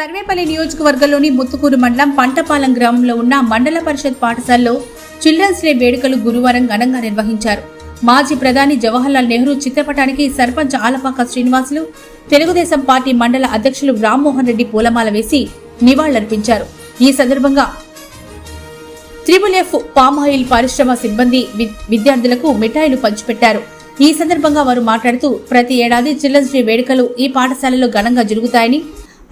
సర్వేపల్లి నియోజకవర్గంలోని ముత్తుకూరు మండలం పంటపాలెం గ్రామంలో ఉన్న మండల పరిషత్ పాఠశాలలో చిల్డ్రన్స్ డే వేడుకలు గురువారం ఘనంగా నిర్వహించారు. మాజీ ప్రధాని జవహర్లాల్ నెహ్రూ చిత్రపటానికి సర్పంచ్ ఆలపాక శ్రీనివాసులు తెలుగుదేశం పార్టీ మండల అధ్యక్షులు రామ్మోహన్ రెడ్డి పూలమాల వేసి నివాళులర్పించారు. ఈ సందర్భంగా త్రిబుల్ ఎఫ్ పామాయిల్ పరిశ్రమ సిబ్బంది విద్యార్థులకు మిఠాయిలు పంచిపెట్టారు. ఈ సందర్భంగా వారు మాట్లాడుతూ ప్రతి ఏడాది చిల్డ్రన్స్ డే వేడుకలు ఈ పాఠశాలలో ఘనంగా జరుగుతాయని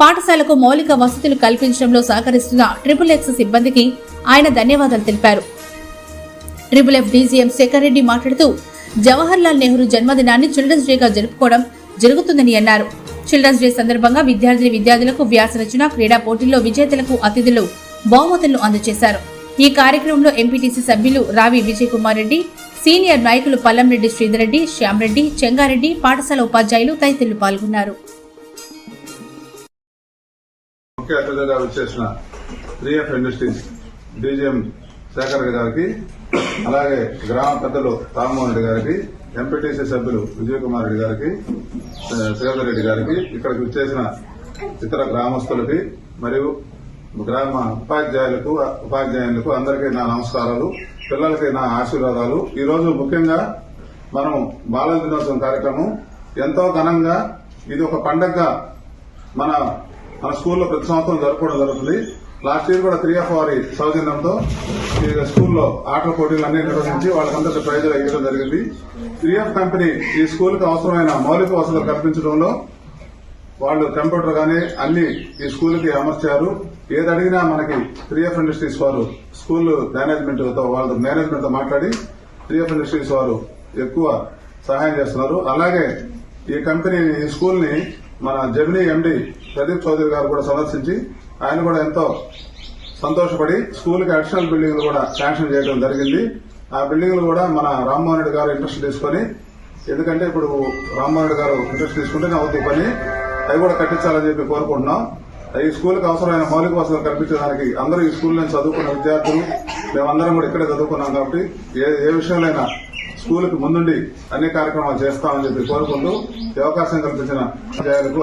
పాఠశాలకు మౌలిక వసతులు కల్పించడంలో సహకరిస్తున్న ట్రిపుల్ ఎక్స్ సిబ్బందికి ఆయన ధన్యవాదాలు తెలిపారు. Triple F DGM Shekar Reddy మాట్లాడుతూ జవహర్ లాల్ నెహ్రూ జన్మదినాన్ని చిల్డ్రన్స్ డేగా జరుపుకోవడం జరుగుతుందని అన్నారు. చిల్డ్రన్స్ డే సందర్భంగా విద్యార్థిని విద్యార్థులకు వ్యాస రచన క్రీడా పోటీల్లో విజేతలకు అతిథులు బహుమతులను అందజేశారు. ఈ కార్యక్రమంలో ఎంపీటీసీ సభ్యులు రావి విజయ్ కుమార్ రెడ్డి సీనియర్ నాయకులు పల్లంరెడ్డి శ్రీధర్ రెడ్డి శ్యామరెడ్డి చెంగారెడ్డి పాఠశాల ఉపాధ్యాయులు తదితరులు పాల్గొన్నారు. ముఖ్య అతిథిగా వచ్చేసిన త్రీఎఫ్ ఇండస్ట్రీస్ డీజీఎం శేఖర్ గారికి అలాగే గ్రామ పెద్దలు రామ్మోహన్ రెడ్డి గారికి ఎంపీటీసీ సభ్యులు విజయ్ కుమార్ రెడ్డి గారికి శ్రీధర్ రెడ్డి గారికి ఇక్కడికి వచ్చేసిన ఇతర గ్రామస్తులకి మరియు గ్రామ ఉపాధ్యాయులకు ఉపాధ్యాయులకు అందరికీ నా నమస్కారాలు పిల్లలకి నా ఆశీర్వాదాలు. ఈ రోజు ముఖ్యంగా మనం బాలల దినోత్సవం కార్యక్రమం. ఎంతో ఘనంగా ఇది ఒక పండగగా మన మన స్కూల్లో ప్రతి సంవత్సరం జరుపుకోవడం జరుగుతుంది. లాస్ట్ ఇయర్ కూడా త్రీ ఆఫ్ వారి సౌజన్యంతో ఈ స్కూల్లో ఆటల పోటీలు అన్ని నిర్వహించి వాళ్ళకందరికీ ప్రైజులు ఇవ్వడం జరిగింది. త్రీ ఆఫ్ కంపెనీ ఈ స్కూల్కి అవసరమైన మౌలిక వసతులు కల్పించడంలో వాళ్ళు కంప్యూటర్ గానీ అన్ని ఈ స్కూల్కి అమర్చారు. ఏది అడిగినా మనకి త్రీ ఆఫ్ ఇండస్ట్రీస్ వారు స్కూల్ మేనేజ్మెంట్తో వాళ్ళ మేనేజ్మెంట్తో మాట్లాడి త్రీ ఆఫ్ ఇండస్ట్రీస్ వారు ఎక్కువ సహాయం చేస్తున్నారు. అలాగే ఈ కంపెనీ ఈ స్కూల్ని మన జమినీ ఎండి ప్రదీప్ చౌదరి గారు కూడా సందర్శించి ఆయన కూడా ఎంతో సంతోషపడి స్కూల్కి అడిషనల్ బిల్డింగ్లు కూడా శాంక్షన్ చేయడం జరిగింది. ఆ బిల్డింగ్లు కూడా మన రామ్మోహన్ రెడ్డి గారు ఇంట్రెస్ట్ తీసుకొని ఎందుకంటే ఇప్పుడు రామ్మోహన్ రెడ్డి గారు ఇంట్రెస్ట్ తీసుకుంటే అవుతుంది పని. అవి కూడా కట్టించాలని చెప్పి కోరుకుంటున్నాం. ఈ స్కూల్కి అవసరమైన మౌలిక వసతులు కల్పించడానికి అందరూ ఈ స్కూల్ నుంచి చదువుకున్న విద్యార్థులు మేమందరం కూడా ఇక్కడే చదువుకున్నాం కాబట్టి ఏ ఏ విషయంలో స్కూల్కి ముందుండి అన్ని కార్యక్రమాలు చేస్తామని చెప్పి కోరుకుంటూ అవకాశం కల్పించిన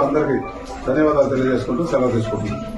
అందరికీ ధన్యవాదాలు తెలియజేసుకుంటూ సెలవు తీసుకుంటున్నాను